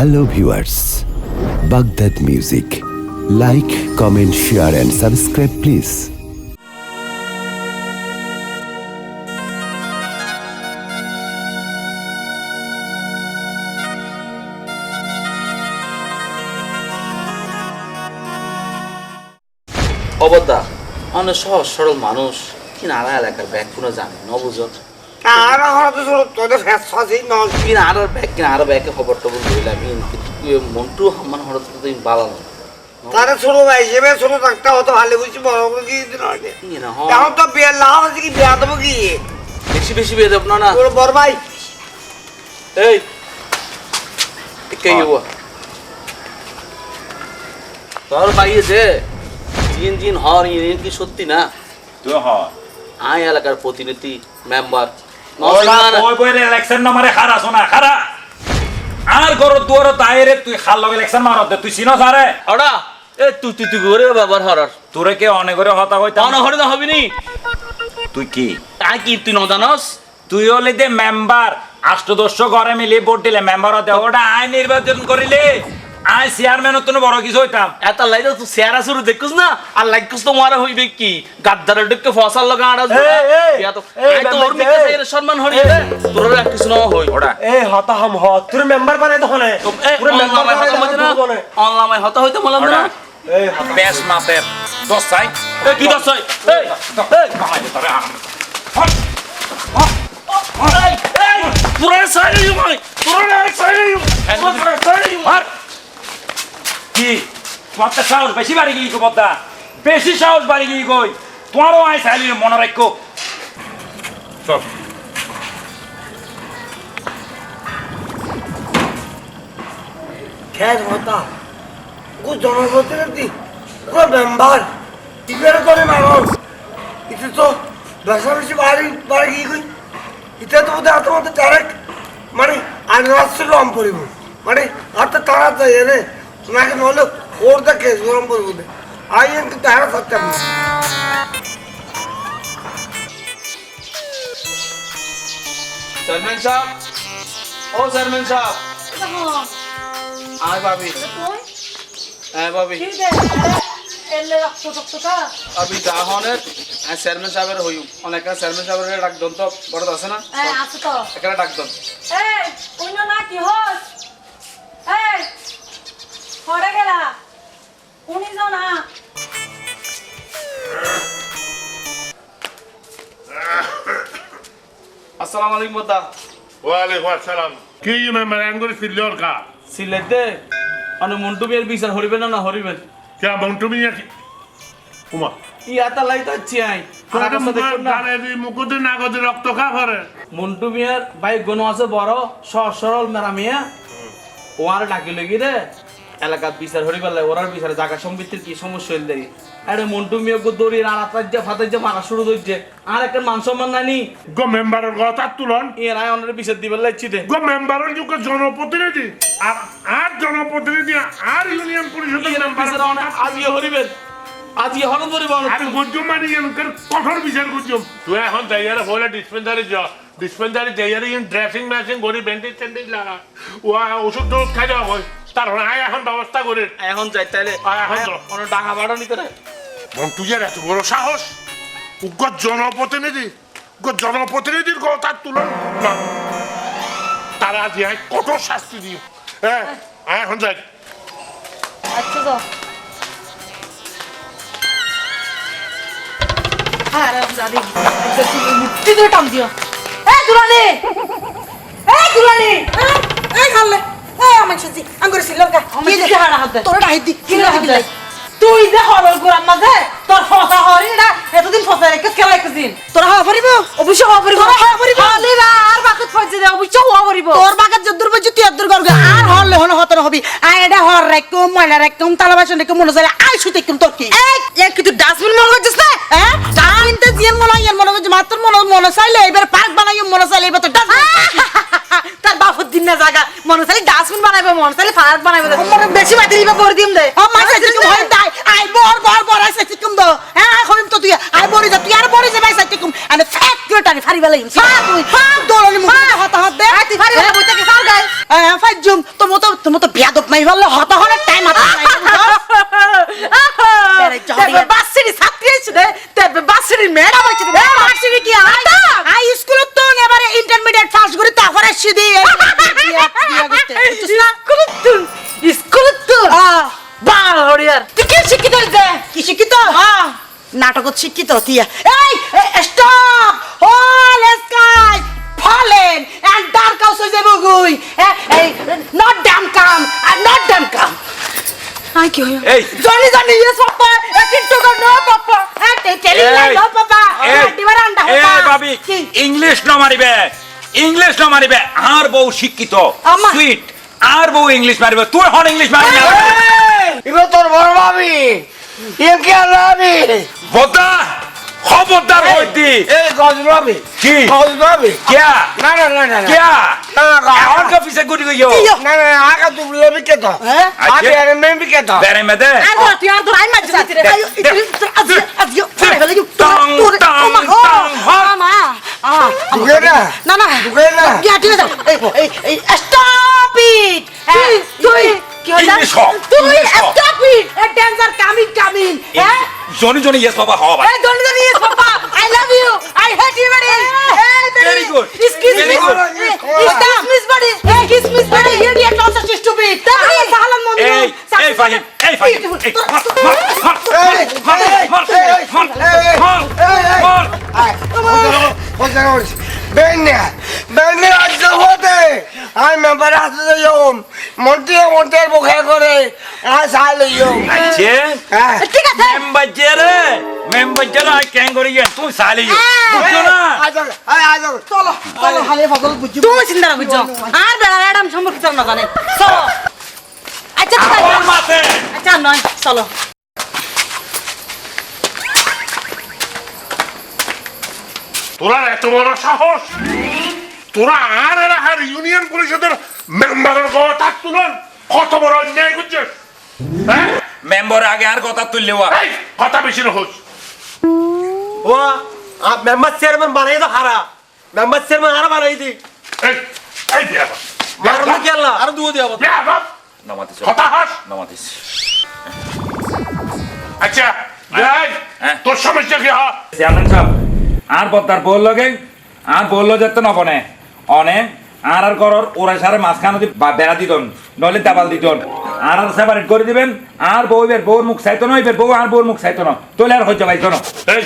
Hello viewers Baghdad music like comment share and subscribe please অবদা, অনেক সহজ, সরল মানুষ। কি নারা এলাকার ব্যাগ কোনো জানে ন বুঝো আর হয়তো তোর তোদের ফেসফাসি নয় কি আরও ব্যাগ কিনা আরও ব্যাগে খবর টবর দিলাম কিন্তু তুই মন্টু হাম্মান হঠাৎ তুমি বালানো তারা ছোট ভাই হিসেবে ছোট থাকতে হতো ভালো বুঝছি বড় করে দিন কি না এখন তো লাভ আছে কি বিয়া দেবো কি? বেশি বেশি বেয়ে দেব না না। তোর বড় ভাই। এই কে ইউয়া তোর বাইয়ে যে জিন জিন হর ইন কি সত্যি না? তুই হ আই এলাকার প্রতিনিধি মেম্বার আর দুয়ার তাইরে তুই খাল লগে ইলেকশন মারত দে তুই এ তুই তুই তুই করে ব্যবহার হরার তোরে কে অনেক করে হতা হইতা অন হরে না হবি নি? তুই কি? তাই কি তুই ন জানস তুই হলে দে মেম্বার আষ্টদশ ঘরে মিলি ভোট দিলে মেম্বার হতে ওটা আইন নির্বাচন করিলে আই চেয়ারম্যান তো বড় কিছু হইতাম। এত লাইলে তুই চেহারা শুরু দেখুস না? আর লাইকুস তো মারা হইবে কি? গাদ্দারের ডেকে ফসল লগা আড়া ইয়া তো আই তো ওর মিকে এই। সেই সম্মান হরি তোর এক কিছু না হই। ওটা। এ হতা হাম হ তোর মেম্বার বানাই তখন পুরো মেম্বার বানাই অনলাইন হতে না? অনলাইন হতে হইতে ওটা না? এই হতা। বেশ মাপের। দশ সাই এ কি দছ এই। এই এই এই পুরা সাইলে ইউমাই পুরা সাইলে ইউ পুরা সাইলে ইউ মার কি? তোমার তো সাহস বেশি বাড়ি গিয়ে কো বদ্দা বেশি সাহস বাড়ি গিয়ে কই? তোমারও আই চাইলি মনে রাখো। চল। কো জনপ্রতিনিধি, কো মেম্বার, ইবেরে করে মানুষ। ইতে তো বেশা বাড়ি বাড়ি গিয়ে ইতে তো বোধহয় মধ্যে ডাইরেক্ট মানে আর গরম পড়িব। মানে হাতে তারা ওর দা পড়িব আই এন কিন্তু হারা থাকতাম না চেয়ারম্যান সাহেব। ও চেয়ারম্যান সাহেব। আয় ভাবি। হ্যাঁ ভাবি। গাহনের চেয়ারম্যান সাহেবের হইম অনেক চেয়ারম্যান সাহেবের ডাক দন্ত বড় আছে না? দন্ত আসসালামু আলাইকুম বদ্দা। ওয়ালাইকুম আসসালাম। কি মেম্বার আঙ্গুর ফিরলোর কা সিলেতে মানে মন্টু বিয়ের বিচার হরিবেন না না হরিবেন? কে মন্টু মিয়া কি? লাই আই। আরে গারে দি মুকুতে নাগদে রক্ত খা করে মন্টু মিয়ার ভাই গণ আছে বড় সরল মেরা মিয়া। ওয়ার ডাকি লগি রে। এলাকার বিচার হরি পেলে ওরার বিচারে জায়গা সম্পত্তির কি সমস্যা হইল দেখি। আরে মন্টু মিয়া গো দড়ি আর আত্মাজ্যা ফাতাজ্যা মারা শুরু হইছে আর একটা মান সম্মান নানি গো মেম্বারের কথা তুলন। এর আয় অনের বিচার দিবার লাগছি দে গো মেম্বারের যুগ জনপ্রতিনিধি আর আর জনপ্রতিনিধি আর ইউনিয়ন পরিষদের এর মেম্বার আজকে হরিবেন আজকে হরণ ধরিব আর গুজম মানি গেল কঠোর বিচার গুজম তুই এখন যাইয়ারে বলে ডিসপেন্সারি যা ডিসপেন্সারি যাইয়ারে ইন ড্রেসিং মেশিন গরি ব্যান্ডেজ ট্যান্ডেজ লাগা ও ওষুধ ডোজ খাই দেওয়া হয় তার আয় এখন ব্যবস্থা করে। এখন যাই তাইলে। এখন। অনেক ডাঙা বাড়া নিতে রে। মন্টুজের এত বড় সাহস? উগ্র জনপ্রতিনিধি উগ্র জনপ্রতিনিধির কথা তুলন না তারা আয় কঠোর শাস্তি দিও। হ্যাঁ আয় এখন যাই। আচ্ছা তো আরে জানি মুক্তি ধরে টাম দিও। এ দুলানি এ দুলানি এ খালে এ আমার সাথে আঙ্গুর ছিল কি দেখি হাড়া হাতে তোর ডাই দি কি হাতে তুই যে হরল গোরাম মাঝে তোর ফসা হরি না এতদিন ফসা রেখে খেলা একদিন তোর হওয়া পারিব অবশ্য হওয়া পারিব হওয়া পারিব আলি আর বাকত ফজে দে অবশ্য হওয়া পারিব তোর বাকত যদ্দুর বজু তুই যদ্দুর করবে। আর হরলে হন হতন হবি। আই এটা হর রাখকম ময়লা রাখকম তালা বাসন রাখকম মনে চাইলে আই শুতে কম তোর কি? এক কি তুই ডাস্টবিন মনে করছিস না হ্যাঁ? ডাস্টবিনতে জিয়ান মনে হয় মনে করছিস মাত্র মনে মনে চাইলে এবার পার্ক বানাই মনে চাইলে এবার তো ডাস্টবিন তার বাপর দিন না জায়গা মনে চাইলে ডাস্টবিন বানাবে মনে চাইলে ফারাক বানাবে মনে বেশি মাটি দিবে করে দিম দে। ও মা সাইতে কম হয় দাই আই বর বর বর আইছে সাইতে কম দো। হ্যাঁ হইম তো তুই আই বরি যা তুই আর বরি যা ভাই সাইতে কম। আনে ফ্যাট করে টানি ফারি বেলাই হ্যাঁ তুই দোলনি মুখ হতা হত দে। তুই ফারি বেলা বইতে কি ফার গায় হ্যাঁ ফাইজুম তো মতো তো মতো বিয়াদব নাই বললে হত হলে টাইম হাতে নাই বেড়াই চড়িয়ে। তেবে বাসিরি ছাত্রী আছে রে তেবে বাসিরি ম্যাডাম আছে রে মাসিরি কি আই আই স্কুল তো এবারে ইন্টারমিডিয়েট পাস করি তারপরে সিধি বিয়া বিয়া করতে বুঝছিস না স্কুল তুন স্কুল তুন বাড়িয়ার তুই কি শিক্ষিত হইছে কি শিক্ষিত নাটকত শিক্ষিত তিয়া এই stop hole sky fallen and dark house হয়ে যাব গুই এই not damn come not damn come I কি হইয়া এই জনি জনি ইয়েস পাপা কিন্তু নো পাপা হ্যাঁ টেলিং নো পাপা এই, আন্ডা এই ভাবি ইংলিশ ন মারিবে ইংলিশ না মারিবে আর বউ শিক্ষিত সুইট আর বউ ইংলিশ মারিবে তুই হন ইংলিশ মারিবে এবার তোর বড় ভাবি এ কি আর ভাবি খবরদার হইতি এই গজরাবি কি গজরাবি কিয়া না না না না কিয়া আর কা পিছে গুড়ি গইও না না আগা তুই লেবি কে তো আগে আরে মেবি কে তো বেরে মে দে আর তো আর তো আই মাছ দিতে রে আজ আজ আজ তো তো তো মা না না ঠিক আছে স্টপ ইট তুই কি হলো তুই stop it a dancer coming coming হ্যাঁ জনি জনি ইয়েস বাবা হওয়া এ জনি জনি ইয়েস বাবা I love you I hate you very very good excuse me Islam miss body এই kiss miss body idiot also stupid তাহলে সাহালান মমিন এই এই ফাহিম এই ফাহিম এই মার মার মার মার بيننا بيننا الزغوطة هاي ما براحت اليوم منطقة منطقة بخير كوري هاي سهل اليوم أجي تيكا مم بجرة مم بجرة هاي كان كوري تو سهل اليوم بجرة هاي هاي طلع طلع حالي فضل بجرة تو سندرا بجرة আর বেলা ম্যাডাম সম্পর্কে না জানে চলো আচ্ছা আচ্ছা নয় চলো তোরা এত বড় সাহস? তোরা আর এরা আর ইউনিয়ন পরিষদের মেম্বারের কথা তুলন। কত বড় অন্যায় করছিস? হ্যাঁ? মেম্বার আগে আর কথা তুললে ওয়া। এই, কথা বেশি না হোস ও মেম্বার চেয়ারম্যান বানাই তো হারা। মেম্বার চেয়ারম্যান আর বানাই দি। এই এই বাপ। আর না কি আল্লাহ? আর দুও দিয়া বিয়া বাপ, নামাতে কথা হাস। নামাতিস আচ্ছা হ্যাঁ। তোর সমস্যা কি হয়? চেয়ারম্যান সাহেব আর বদ্দার বল লগে আর বলল যেতে নবনে। অনে আর আর করর ওরা সারে মাঝখান বেড়া দিতন নইলে দাবাল দিতন। আর আর সেপারেট করে দিবেন আর বউ এবার বউর মুখ চাইতো না এবার বউ আর বউর মুখ চাইতো না। তোলে আর হইতে পাইতো না। এই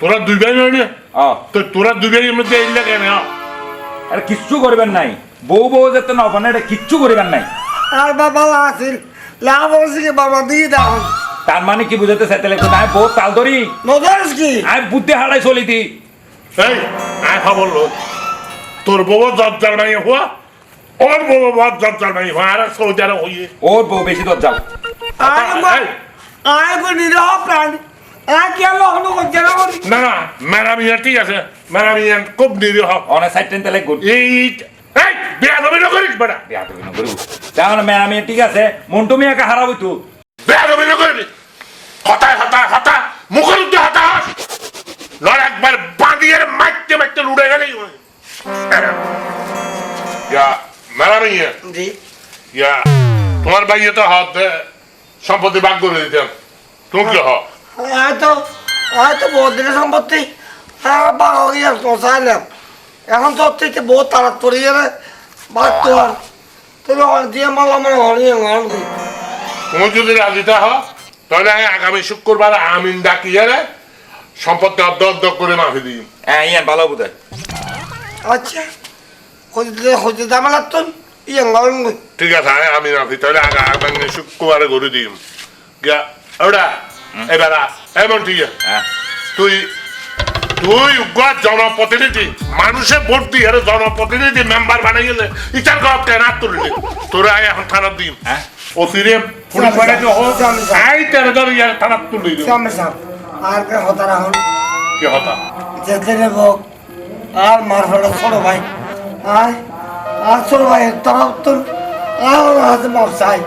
তোরা দুই ভাই নয় না? ও তো তোরা দুই ভাইয়ের মধ্যে এই লাগে না। আর কিচ্ছু করবেন নাই। বউ বউ যেতে নবনে এটা কিচ্ছু করিবেন নাই। আর বাবা আসিল লাভ হচ্ছে কি বাবা দিয়ে দাও। তার মানে কি বুঝাতে চাইতে লাগতো না বউ তাল ধরি। কি আমি বুদ্ধি হারাই চলি দি। এই আয় খবর লো। তোর বউ দরজার নাই হওয়া ওর বউ দরজার নাই হওয়া আর সৌদি আরব হইয়ে। ওর বউ বেশি দর যাও এই, আয় কো নিরহ প্রাণ। না না ম্যাডাম ইয়া ঠিক আছে। ম্যাডাম ইয়া খুব নিরীহ। অনেক সাইড টেন তেলে গুড। এই এই বিয়া নবী নকরিস বেটা। বিয়া তুমি নকরিব তাহলে ম্যাম আমি ঠিক আছে। মন্টু মিয়াকে হারাবই তো। বেয়াদবি না করবি? হতায় হতায় হতা মুখের উদ্দে হতা হস নর তোমার বাইয়ে তো হাত সম্পত্তি ভাগ করে দিতাম তুমি কি হ্যাঁ। হয়তো হয়তো সম্পত্তি। হ্যাঁ, এখন তো হচ্ছে বহুত তাড়াতাড়ি গেলে ভাগ তোমার তুমি দিয়ে মারলাম মানে হরিয়ে হরণ। তুমি যদি রাজিতা হ তাহলে আমি আগামী শুক্রবার আমিন ডাকিয়ে রে? সম্পত্তি অর্ধ অর্ধ করে মাফি দিই। হ্যাঁ ইয়ান ভালো বুঝে আচ্ছা খুঁজতে খুঁজতে দাম লাগতুন ইয়ে দিই ঠিক আছে আমি আমি মাফি তাহলে আগা আগামী শুক্রবারে করে দিই গিয়া ওটা এবার এমন ঠিক আছে হ্যাঁ। তুই তুই উগ্র জনপ্রতিনিধি মানুষে ভোট দিয়ে জনপ্রতিনিধি মেম্বার বানাই গেলে ইচার গপ কেন তুললি তোরা আয় এখন খারাপ দিম। হ্যাঁ। ফিরে পুলিশ বানাইতে হোক আই তেরো জন ইয়ার থানা তুললি সামনে সাম আর কে হতা রাখুন কি হতা যেতে নেব আর মার ফেলো ছোট ভাই আয় আর ছোট ভাই তরফ তুল আর হাতে মাপ চাই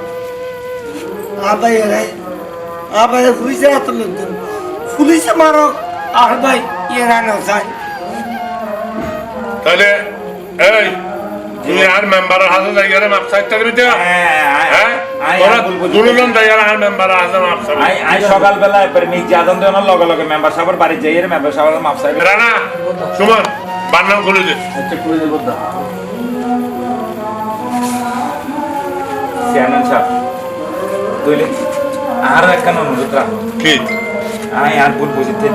আবাই রে আবাই পুলিশে হাত লোকজন পুলিশে মারো আর ভাই ইয়ে রানো চাই তাহলে এই তুই আর মেম্বারের হাতে যাই গেলে মাপ সাইড থাকবি তো হ্যাঁ তোরা আর ভুল বুঝি। দুজন যাইয়ার আর মেম্বার আছে মাপসা আই আই সকালবেলা একবার মির্জি আদম দেওয়ার লগে লগে মেম্বার সাহেবের বাড়ি যাই মেম্বার সাহেবের মাপ সাহেব রানা সুমন বান্নাম খুলে দে। চেয়ারম্যান সাহেব তুইলে আর একখান অনুরোধ রাখ। কি? আই আর ভুল বুঝিতে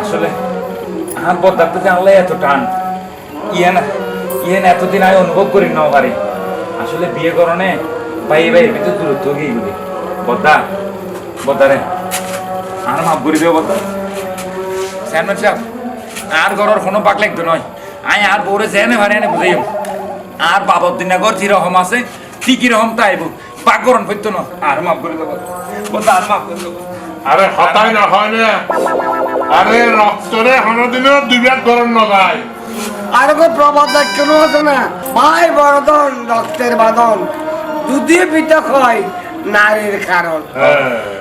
আসলে আর বদার তো জানলে এত টান। ইয়ে না ইয়ে এতদিন আমি অনুভব করি না পারি আসলে বিয়ে করণে ভাই ভাই ভিতর দূরত্ব গিয়ে গুলি বদ্দা বদ্দারে আর মাফ করে দিও বদ্দা। চেয়ারম্যান সাহেব আর ঘরের কোনো পাক লাগতো নয়। আই আর বউরে জেনে ভারে এনে বুঝাইম আর বাবর দিন আগর যেরকম আছে ঠিকই রকম তাইব পাক গরম হইতো না। আর মাফ করে দেবো। বদ্দা আর মাফ করে দেবো। আরে হতাই না হয় না। আরে রক্তরে হনদিনও দুই ব্যাগ গরম নগায়। আর প্রবাদ কেন আছে না? ভাই বড়দন রক্তের বাদন দুধে পিঠা হয় নারীর কারণ। হ্যাঁ।